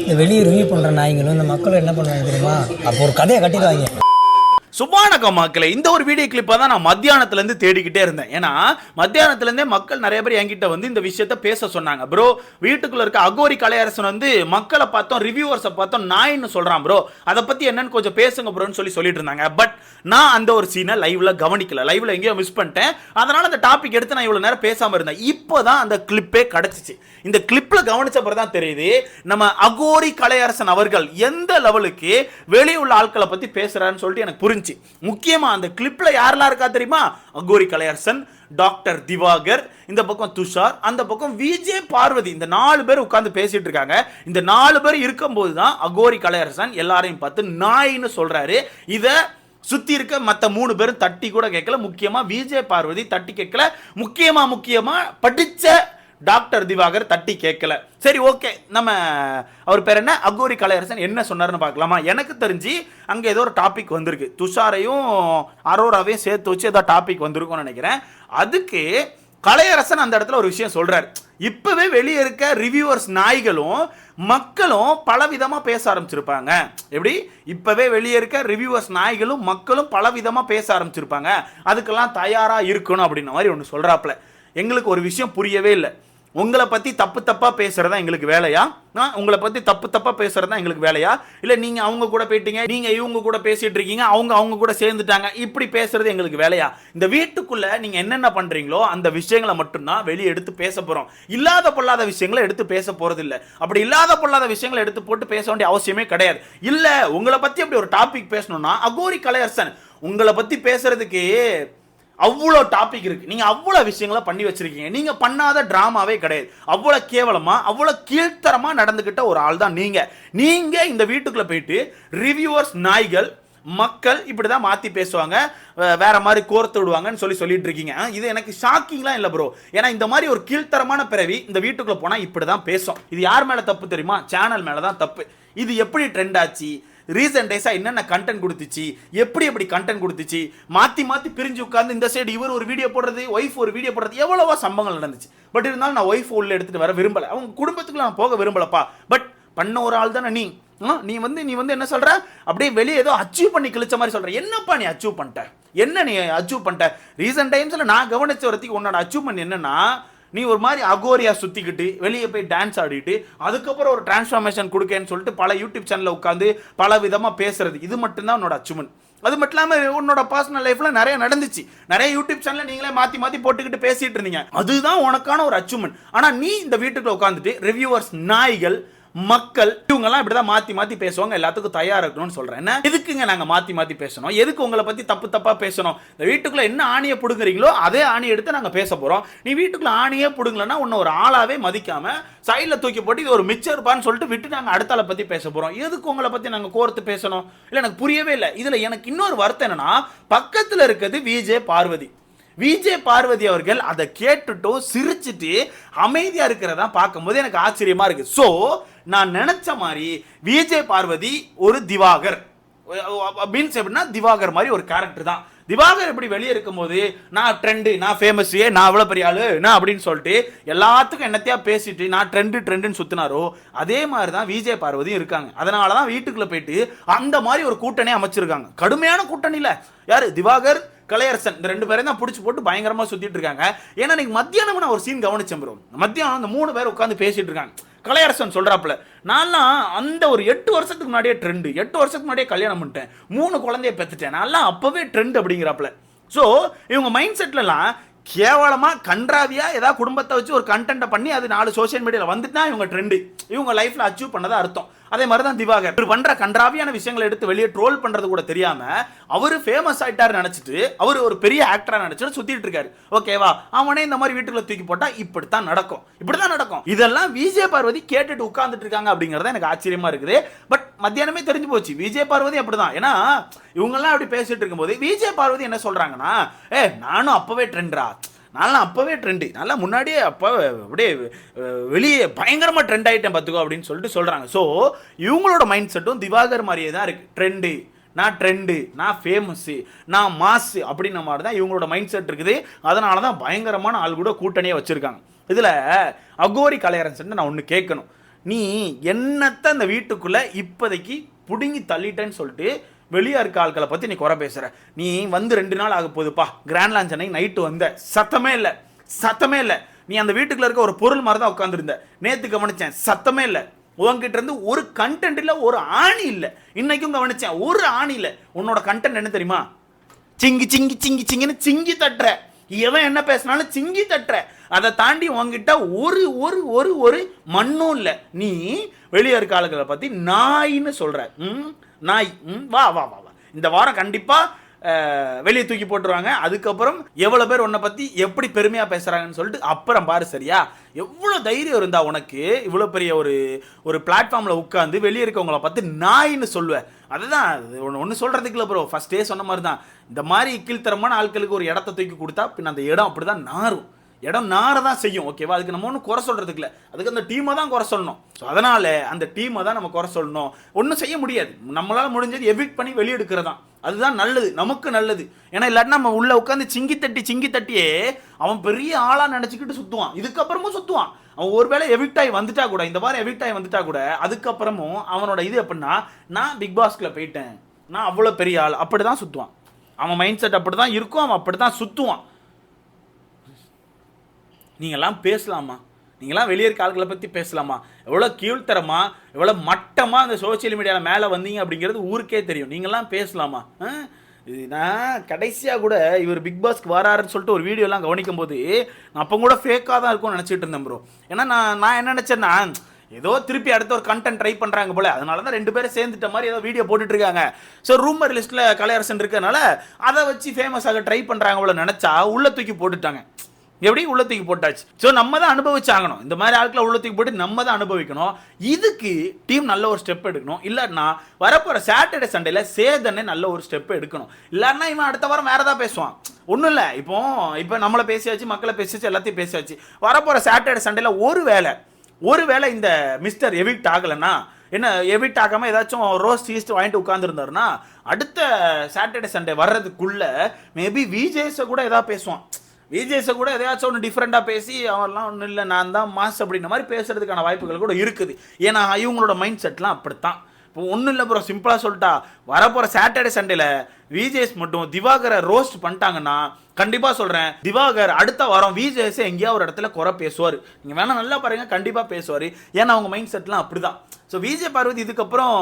இந்த வெளியே ரிவ்யூ பண்ணுற நாய்ங்களும் இந்த மக்களும் என்ன பண்ணுவாங்க தெரியுமா? அப்போ ஒரு கதையை கட்டிடுவாங்க. சுபானக மக்களை இந்த ஒரு வீடியோ கிளிப்பை தான் நான் மத்தியானத்துலேருந்து தேடிக்கிட்டே இருந்தேன். ஏன்னா மத்தியானத்துலேருந்தே மக்கள் நிறைய பேர் என்கிட்ட வந்து இந்த விஷயத்த பேச சொன்னாங்க. ப்ரோ வீட்டுக்குள்ளே இருக்க அகோரி கலையரசன் வந்து மக்களை பார்த்தோம் ரிவ்யூவர்ஸை பார்த்தோம் நாயின்னு சொல்கிறான் ப்ரோ அதை பற்றி என்னன்னு கொஞ்சம் பேசுங்க ப்ரோன்னு சொல்லி சொல்லிட்டு இருந்தாங்க. பட் நான் அந்த ஒரு சீனை லைவ்ல கவனிக்கல. லைவ்ல எங்கேயோ மிஸ் பண்ணிட்டேன். அதனால் அந்த டாபிக் எடுத்து நான் இவ்வளோ நேரம் பேசாமல் இருந்தேன். இப்போ தான் அந்த கிளிப்பே கிடச்சிச்சு. இந்த கிளிப்பில் கவனிச்ச பிறகு தான் தெரியுது நம்ம அகோரி கலையரசன் அவர்கள் எந்த லெவலுக்கு வெளியே உள்ள ஆட்களை பற்றி பேசுகிறாருன்னு சொல்லிட்டு எனக்கு புரிஞ்சு. முக்கியமா அந்த கிளிப்ல யாரெல்லாம் இருக்கா தெரியுமா? அகோரி கலையரசன் டாக்டர் திவாகர் இந்த பக்கம் துஷார் அந்த பக்கம் விஜே பார்வதி. இந்த நாலு பேர் உட்கார்ந்து பேசிட்டு இருக்காங்க. இந்த நாலு பேர் இருக்கும்போது தான் அகோரி கலையரசன் எல்லாரையும் பார்த்து நாயின்னு சொல்றாரு. இதை சுத்தி இருக்க மத்த மூணு பேரும் தட்டி கூட கேட்கல. முக்கியமா விஜே பார்வதி தட்டி கேட்கல. முக்கியமா முக்கியமா படிச்ச டாக்டர் திவாகர் தட்டி கேட்கல. சரி ஓகே. நம்ம அவர் பேர் என்ன? அகோரி கலையரசன் என்ன சொன்னார்னு பார்க்கலாமா? எனக்கு தெரிஞ்சு அங்கே ஏதோ ஒரு டாபிக் வந்திருக்கு. துஷாரையும் அரோராவையும் சேர்த்து வச்சு ஏதோ டாபிக் வந்திருக்கும்னு நினைக்கிறேன். அதுக்கு கலையரசன் அந்த இடத்துல ஒரு விஷயம் சொல்கிறார் இப்போவே வெளியே இருக்க ரிவ்யூவர்ஸ் நாய்களும் மக்களும் பலவிதமாக பேச ஆரம்பிச்சிருப்பாங்க. எப்படி? இப்போவே வெளியே இருக்க ரிவ்யூவர்ஸ் நாய்களும் மக்களும் பலவிதமாக பேச ஆரம்பிச்சிருப்பாங்க. அதுக்கெல்லாம் தயாராக இருக்கணும் அப்படின்ன மாதிரி ஒன்று சொல்கிறாப்புல எங்களுக்கு ஒரு விஷயம் புரியவே இல்லை. உங்களை பற்றி தப்பு தப்பாக பேசுகிறதா எங்களுக்கு வேலையா? நான் உங்களை பற்றி தப்பு தப்பாக பேசுகிறதா எங்களுக்கு வேலையா? இல்லை நீங்கள் அவங்க கூட போயிட்டீங்க நீங்கள் இவங்க கூட பேசிகிட்டு இருக்கீங்க அவங்க அவங்க கூட சேர்ந்துட்டாங்க இப்படி பேசுகிறது எங்களுக்கு வேலையா? இந்த வீட்டுக்குள்ளே நீங்கள் என்னென்ன பண்ணுறீங்களோ அந்த விஷயங்களை மட்டும்தான் வெளியே எடுத்து பேச போகிறோம் இல்லாத பொல்லாத விஷயங்களை எடுத்து பேச போகிறதில்ல அப்படி இல்லாத பொல்லாத விஷயங்களை எடுத்து போட்டு பேச வேண்டிய அவசியமே கிடையாது. இல்லை உங்களை பற்றி அப்படி ஒரு டாபிக் பேசணும்னா அகோரி கலையரசன் உங்களை பற்றி பேசுகிறதுக்கு அவ்வளோ டாபிக் இருக்கு. நீங்க அவ்வளோ விஷயங்களை பண்ணி வச்சிருக்கீங்க. நீங்க பண்ணாத டிராமாவே கிடையாது. அவ்வளோ கேவலமா அவ்வளோ கீழ்த்தரமா நடந்துகிட்ட ஒரு ஆள் தான் நீங்க. நீங்க இந்த வீட்டுக்குள்ள போயிட்டு ரிவ்யூவர்ஸ் நாய்கள் மக்கள் இப்படி தான் மாற்றி பேசுவாங்க வேற மாதிரி கோர்த்து விடுவாங்கன்னு சொல்லி சொல்லிட்டு இருக்கீங்க. இது எனக்கு ஷாக்கிங்லாம் இல்லை ப்ரோ ஏன்னா இந்த மாதிரி ஒரு கீழ்த்தரமான பிறவி இந்த வீட்டுக்குள்ளே போனால் இப்படி தான் பேசும். இது யார் மேலே தப்பு தெரியுமா? சேனல் மேலே தான் தப்பு. இது எப்படி ட்ரெண்ட் ஆச்சு? ரீசன்ட் டேஸாக என்னென்ன கண்டென்ட் கொடுத்துச்சு? எப்படி எப்படி கண்டென்ட் கொடுத்துச்சு? மாற்றி மாற்றி பிரிஞ்சு உட்காந்து இந்த சைடு இவர் ஒரு வீடியோ போடுறது ஒய்ஃப் ஒரு வீடியோ போடுறது எவ்வளவோ சம்பவங்கள் நடந்துச்சு. பட் இருந்தாலும் நான் ஒய்ஃப் உள்ள எடுத்துகிட்டு வர விரும்பலை. அவங்க குடும்பத்துக்குள்ள நான் போக விரும்பலப்பா. பட் பண்ண ஒரு ஆள் தானே நீ. நீ வந்து நீ வந்து என்ன சொல்கிற அப்படியே வெளியே ஏதோ அச்சீவ் பண்ணி கிழிச்ச மாதிரி சொல்கிற என்னப்பா நீ அச்சீவ் பண்ணிட்ட? என்ன நீ அச்சீவ் பண்ணிட்ட? ரீசன்ட் டைம்ஸில் நான் கவனிச்ச வரத்துக்கு உன்னோட அச்சீவ்மெண்ட் என்னன்னா நீ ஒரு மாதிரி அகோரியா சுத்திக்கிட்டு வெளியே போய் டான்ஸ் ஆடிட்டு அதுக்கப்புறம் ஒரு டிரான்ஸ்ஃபார்மேஷன் கொடுக்கேன்னு சொல்லிட்டு பல யூடியூப் சேனல்ல உட்காந்து பல விதமா பேசுறது. இது மட்டும்தான் உன்னோட அச்சீவ்மெண்ட் அது மட்டும் இல்லாமல் உன்னோட பர்சனல் லைஃப்ல நிறைய நடந்துச்சு. நிறைய யூடியூப் சேனல்ல நீங்களே மாத்தி மாத்தி போட்டுக்கிட்டு பேசிட்டு இருந்தீங்க. அதுதான் உனக்கான ஒரு அச்சீவ்மெண்ட் ஆனா நீ இந்த வீட்டுக்குள்ள உட்காந்துட்டு ரிவ்யூவர்ஸ் நாய்கள் மக்கள் இவங்கெல்லாம் இப்படிதான் மாத்தி மாத்தி பேசுவாங்க எல்லாத்துக்கும் தயாராக இருக்கணும்னு சொல்றேன். என்ன? எதுக்குங்க நாங்க மாத்தி மாத்தி பேசணும்? எதுக்கு உங்களை பத்தி தப்பு தப்பா பேசணும்? இந்த வீட்டுக்குள்ள என்ன ஆணியை பிடுங்குறீங்களோ அதே ஆணியை எடுத்து நாங்க பேச போறோம். நீ வீட்டுக்குள்ள ஆணியே பிடுங்கலன்னா உன்னை ஒரு ஆளாவே மதிக்காம சைடில் தூக்கி போட்டு இது ஒரு மிச்சம் இருப்பான்னு சொல்லிட்டு விட்டு நாங்க அடுத்த ஆளை பத்தி பேச போறோம். எதுக்கு உங்களை பத்தி நாங்க கோர்த்து பேசணும்? இல்ல எனக்கு புரியவே இல்லை. இதுல எனக்கு இன்னொரு வருத்தம் என்னன்னா பக்கத்துல இருக்கிறது விஜே பார்வதி. விஜே பார்வதி அவர்கள் அதை கேட்டுட்டும் சிரிச்சிட்டு அமைதியா இருக்கிறதா பார்க்கும்போது எனக்கு ஆச்சரியமா இருக்கு. ஸோ நான் நினைச்ச மாதிரி விஜே பார்வதி ஒரு திவாகர். மீன்ஸ் எப்படின்னா திவாகர் மாதிரி ஒரு கேரக்டர் தான். திவாகர் இப்படி வெளியே இருக்கும்போது நான் ட்ரெண்டு நான் ஃபேமஸ் நான் அவ்வளோ பெரிய ஆளு நான் அப்படின்னு சொல்லிட்டு எல்லாத்துக்கும் என்னத்தையா பேசிட்டு நான் ட்ரெண்டு ட்ரெண்டுன்னு சுற்றினாரோ அதே மாதிரி தான் விஜய் பார்வதியும் இருக்காங்க. அதனால தான் வீட்டுக்குள்ளே போயிட்டு அந்த மாதிரி ஒரு கூட்டணி அமைச்சிருக்காங்க. கடுமையான கூட்டணியில். யார்? திவாகர் கலையரசன் இந்த ரெண்டு பேரையும் தான் பிடிச்சி போட்டு பயங்கரமாக சுற்றிட்டு இருக்காங்க. ஏன்னா இன்னைக்கு மத்தியானம் நான் ஒரு சீன் கவனிச்சேன் ப்ரோ மத்தியானம் அந்த மூணு பேர் உட்காந்து பேசிட்டு இருக்காங்க. கலையரசன் சொல்கிறாப்புல நான்லாம் அந்த ஒரு எட்டு வருஷத்துக்கு முன்னாடியே ட்ரெண்டு எட்டு வருஷத்துக்கு முன்னாடியே கல்யாணம் பண்ணிட்டேன். மூணு குழந்தைய பெற்றுட்டேன் நான்லாம் அப்போவே ட்ரெண்ட் அப்படிங்கிறாப்புல. ஸோ இவங்க மைண்ட் செட்லலாம் கேவலமாக கன்றாவியாக ஏதாவது குடும்பத்தை வச்சு ஒரு கண்டென்ட்டை பண்ணி அது நாலு சோஷியல் மீடியாவில் வந்துட்டு தான் இவங்க ட்ரெண்டு இவங்க லைஃப்பில் அச்சீவ் பண்ணதா அர்த்தம். அதே மாதிரி தான் திவாகர். இவர் பண்ணுற கன்றாவியான விஷயங்களை எடுத்து வெளியே ட்ரோல் பண்ணுறது கூட தெரியாமல் அவர் ஃபேமஸ் ஆகிட்டார் நினச்சிட்டு அவர் ஒரு பெரிய ஆக்டராக நினச்சிட்டு சுற்றிட்டு இருக்காரு. ஓகேவா அவனே இந்த மாதிரி வீட்டுக்குள்ள தூக்கி இப்படி தான் நடக்கும். இப்படி தான் நடக்கும். இதெல்லாம் விஜய பார்வதி கேட்டுட்டு உட்காந்துட்டு இருக்காங்க அப்படிங்கிறத எனக்கு ஆச்சரியமாக இருக்குது. பட் மத்தியானமே தெரிஞ்சு போச்சு. விஜய் பார்வதி அப்படிதான். ஏன்னா இவங்கெல்லாம் அப்படி பேசிட்டு இருக்கும்போது விஜய் பார்வதி என்ன சொல்றாங்கன்னா ஏ நானும் அப்பவே ட்ரெண்ட்ரா நல்லா அப்போவே ட்ரெண்டு நல்லா முன்னாடியே அப்போ அப்படியே வெளியே பயங்கரமாக ட்ரெண்ட் ஆகிட்டேன் பார்த்துக்கோ அப்படின்னு சொல்லிட்டு சொல்கிறாங்க ஸோ இவங்களோட மைண்ட் செட்டும் திவாகர் மாதிரியே தான் இருக்குது ட்ரெண்டு நான் ட்ரெண்டு நான் ஃபேமஸ்ஸு நான் மாசு அப்படின்ன மாதிரி தான் இவங்களோட மைண்ட் செட் இருக்குது. அதனால தான் பயங்கரமான ஆள் கூட கூட்டணியாக வச்சுருக்காங்க. இதில் அகோரி கலையரசன் நான் ஒன்று கேட்கணும். நீ என்னத்த அந்த வீட்டுக்குள்ள இப்போதைக்கு பிடுங்கி தள்ளிட்டேன்னு சொல்லிட்டு வெளியே இருக்க ஆட்களை பற்றி நீ குறை பேசுற. நீ வந்து ரெண்டு நாள் ஆக போகுதுப்பா. கிராண்ட் லான்ச் அன்னைக்கு நைட்டு வந்த. சத்தமே இல்லை. சத்தமே இல்லை. நீ அந்த வீட்டுக்குள்ள இருக்க ஒரு பொருள் மாதிரி தான் உட்காந்துருந்த நேத்து கவனிச்சேன். சத்தமே இல்லை. உங்ககிட்ட இருந்து ஒரு கண்டென்ட் இல்லை ஒரு ஆணி இல்லை. இன்னைக்கும் கவனிச்சேன். ஒரு ஆணி இல்லை. உன்னோட கண்டென்ட் என்ன தெரியுமா? சிங்கி சிங்கி சிங்கி சிங்கின்னு சிங்கி தட்டுற. எவன் என்ன பேசினாலும் சிங்கி தட்டுற. அதை தாண்டி உன்கிட்ட ஒரு ஒரு ஒரு ஒரு மண்ணும் இல்லை. நீ வெளியே இருக்க ஆளுகளை பற்றி நாயின்னு சொல்ற. ம் நாய். ம் வா வா வா வா. இந்த வாரம் கண்டிப்பாக வெளியே தூக்கி போட்டுருவாங்க. அதுக்கப்புறம் எவ்வளோ பேர் உன்னை பற்றி எப்படி பெருமையாக பேசுகிறாங்கன்னு சொல்லிட்டு அப்புறம் பாரு சரியா? எவ்வளோ தைரியம் இருந்தால் உனக்கு இவ்வளோ பெரிய ஒரு ஒரு பிளாட்ஃபார்மில் உட்காந்து வெளியே இருக்கவங்கள பார்த்து நாயின்னு சொல்லுவேன் அதுதான் ஒன்று ஒன்று சொல்கிறதுக்கு இல்லை ப்ரோ ஃபஸ்ட்டே சொன்ன மாதிரி தான் இந்த மாதிரி கீழ்த்தரமான ஆட்களுக்கு ஒரு இடத்த தூக்கி கொடுத்தா பின்ன அந்த இடம் அப்படி தான் நாரும். இடம் நார தான் செய்யும். ஓகேவா அதுக்கு நம்ம ஒன்றும் குறை சொல்கிறதுக்கு இல்லை. அதுக்கு அந்த டீமை தான் குறை சொல்லணும். ஸோ அதனால் அந்த டீமை தான் நம்ம குறை சொல்லணும். ஒன்றும் செய்ய முடியாது. நம்மளால் முடிஞ்சது எவிட் பண்ணி வெளியெடுக்கிறது தான் அதுதான் நல்லது. நமக்கு நல்லது. ஏன்னா இல்லாட்டி நம்ம உள்ளே உட்காந்து சிங்கி தட்டி சிங்கி தட்டியே அவன் பெரிய ஆளாக நினச்சிக்கிட்டு சுற்றுவான் இதுக்கப்புறமும் சுற்றுவான் அவன் ஒருவேளை எவிக்ட் ஆகி வந்துட்டா கூட இந்த வாரம் எவிக்ட் ஆகி வந்துட்டா கூட அதுக்கப்புறமும் அவனோட இது எப்படின்னா நான் பிக் பாஸ்கில் போயிட்டேன். நான் அவ்வளோ பெரிய ஆள். அப்படி தான் சுற்றுவான் அவன் மைண்ட் செட் அப்படி தான் இருக்கும். அவன் அப்படி தான் சுற்றுவான் நீங்கள்லாம் பேசலாமா? நீங்களாம் வெளியே இருக்க ஆளுகளை பற்றி பேசலாமா? எவ்வளோ கீழ்த்தரமா எவ்வளோ மட்டமாக அந்த சோஷியல் மீடியாவில் மேலே வந்தீங்க அப்படிங்கிறது ஊருக்கே தெரியும். நீங்களாம் பேசலாமா? இது நான் கடைசியாக கூட இவர் பிக் பாஸ்க்கு வராருன்னு சொல்லிட்டு ஒரு வீடியோலாம் கவனிக்கும் போது நான் அப்போ கூட ஃபேக்காக தான் இருக்கும்னு நினச்சிட்டு இருந்தேன் ப்ரோ ஏன்னா நான் நான் என்ன நினச்சேன்னா ஏதோ திருப்பி அடுத்த ஒரு கண்டென்ட் ட்ரை பண்ணுறாங்க போல. அதனால தான் ரெண்டு பேரும் சேர்ந்துட்ட மாதிரி ஏதோ வீடியோ போட்டுட்டு இருக்காங்க. ஸோ ரூமர் லிஸ்ட்டில் கலையரசன் இருக்கனால அதை வச்சு ஃபேமஸ் ஆக ட்ரை பண்ணுறாங்க போல நினச்சா உள்ள தூக்கி போட்டுட்டாங்க. எப்படி உள்ளத்துக்கு போட்டாச்சு? ஸோ நம்ம தான் அனுபவிச்சாகணும். இந்த மாதிரி ஆட்களை உள்ளத்துக்கு போட்டு நம்ம தான் அனுபவிக்கணும். இதுக்கு டீம் நல்ல ஒரு ஸ்டெப் எடுக்கணும். இல்லைன்னா வரப்போகிற சாட்டர்டே சண்டேல சேதனை நல்ல ஒரு ஸ்டெப் எடுக்கணும். இல்லைன்னா இவன் அடுத்த வாரம் வேற ஏதாவது பேசுவான். ஒன்றும் இல்லை. இப்போ இப்போ நம்மளை பேசியாச்சு மக்களை பேசியாச்சு எல்லாத்தையும் பேசியாச்சு. வரப்போகிற சாட்டர்டே சண்டேல ஒரு வேளை ஒரு வேளை இந்த மிஸ்டர் எவிக்ட் ஆகலைன்னா என்ன எவிட் ஆகாமல் ஏதாச்சும் ரோஸ் ஈஸ்ட் வாங்கிட்டு உட்காந்துருந்தாருன்னா அடுத்த சாட்டர்டே சண்டே வர்றதுக்குள்ளே மேபி விஜேஸை கூட ஏதாவது பேசுவான். விஜேஸை கூட எதையாச்சும் ஒன்று டிஃப்ரெண்ட்டாக பேசி அவர்லாம் ஒன்றும் இல்லை நான் தான் மாஸ் அப்படின்ற மாதிரி பேசுறதுக்கான வாய்ப்புகள் கூட இருக்குது. ஏன்னா இவங்களோட மைண்ட் செட்லாம் அப்படித்தான். இப்போ ஒன்றும் இல்லை ப்ரோ சிம்பிளாக சொல்லிட்டா வரப்போகிற சாட்டர்டே சண்டேல விஜேஸ் மட்டும் திவாகரை ரோஸ்ட் பண்ணிட்டாங்கன்னா கண்டிப்பாக சொல்கிறேன் திவாகர் அடுத்த வாரம் விஜேஸை எங்கேயா ஒரு இடத்துல குறை பேசுவார். நீங்கள் வேணால் நல்லா பாருங்க கண்டிப்பாக பேசுவார். ஏன்னா அவங்க மைண்ட் செட்லாம் அப்படி தான் ஸோ விஜய் பார்வதி இதுக்கப்புறம்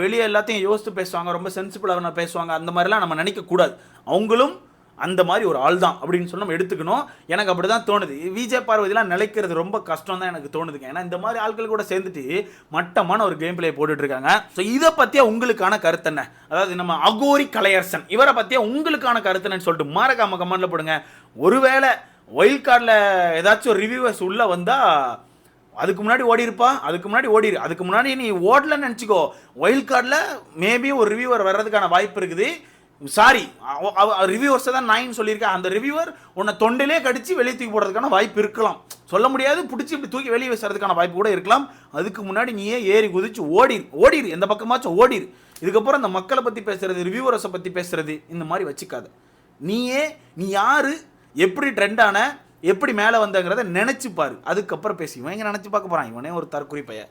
வெளியே எல்லாத்தையும் யோசித்து பேசுவாங்க ரொம்ப சென்சிபிளாக பேசுவாங்க அந்த மாதிரிலாம் நம்ம நினைக்கக்கூடாது. அவங்களும் அந்த மாதிரி ஒரு ஆள் தான் அப்படின்னு சொல்லி நம்ம எடுத்துக்கணும். எனக்கு அப்படி தான் தோணுது. விஜய் பார்வதிலாம் நிலைக்கிறது ரொம்ப கஷ்டம் தான் எனக்கு தோணுதுங்க. ஏன்னா இந்த மாதிரி ஆட்கள் கூட சேர்ந்துட்டு மட்டமான ஒரு கேம் பிளே போட்டுட்ருக்காங்க. ஸோ இதை பற்றிய உங்களுக்கான கருத்து என்ன? அதாவது நம்ம அகோரி கலையரசன். இவரை பற்றிய உங்களுக்கான கருத்து என்னன்னு சொல்லிட்டு மறக்காம கமெண்ட்ல போடுங்க. ஒருவேளை ஒயில்ட் கார்டில் ஏதாச்சும் ஒரு ரிவ்யூவர்ஸ் உள்ளே வந்தால் அதுக்கு முன்னாடி ஓடி இருப்பா? அதுக்கு முன்னாடி ஓடிரு அதுக்கு முன்னாடி நீ ஓடலன்னு நினச்சிக்கோ. ஒயில்ட் கார்டில் மேபி ஒரு ரிவ்யூவர் வர்றதுக்கான வாய்ப்பு இருக்குது. சாரி ரிவ்யூவர்ஸை தான் நாயின்னு சொல்லியிருக்கேன் அந்த ரிவ்யூவர் உன்னை தொண்டிலே கடிச்சு வெளியே தூக்கி போடுறதுக்கான வாய்ப்பு இருக்கலாம். சொல்ல முடியாது பிடிச்சி இப்படி தூக்கி வெளியே வீசுறதுக்கான வாய்ப்பு கூட இருக்கலாம். அதுக்கு முன்னாடி நீயே ஏறி குதிச்சு ஓடிரு. ஓடிரு. எந்த பக்கமாச்சும் ஓடிரு. இதுக்கப்புறம் அந்த மக்களை பற்றி பேசுறது ரிவ்யூவர்ஸை பற்றி பேசுறது இந்த மாதிரி வச்சுக்காத. நீயே நீ யாரு எப்படி ட்ரெண்டான எப்படி மேலே வந்தங்கிறத நினைச்சு பாரு. அதுக்கப்புறம் பேசி. இவன் எங்க நினச்சி பார்க்க போறான்? இவனே ஒரு தற்குறி பையன்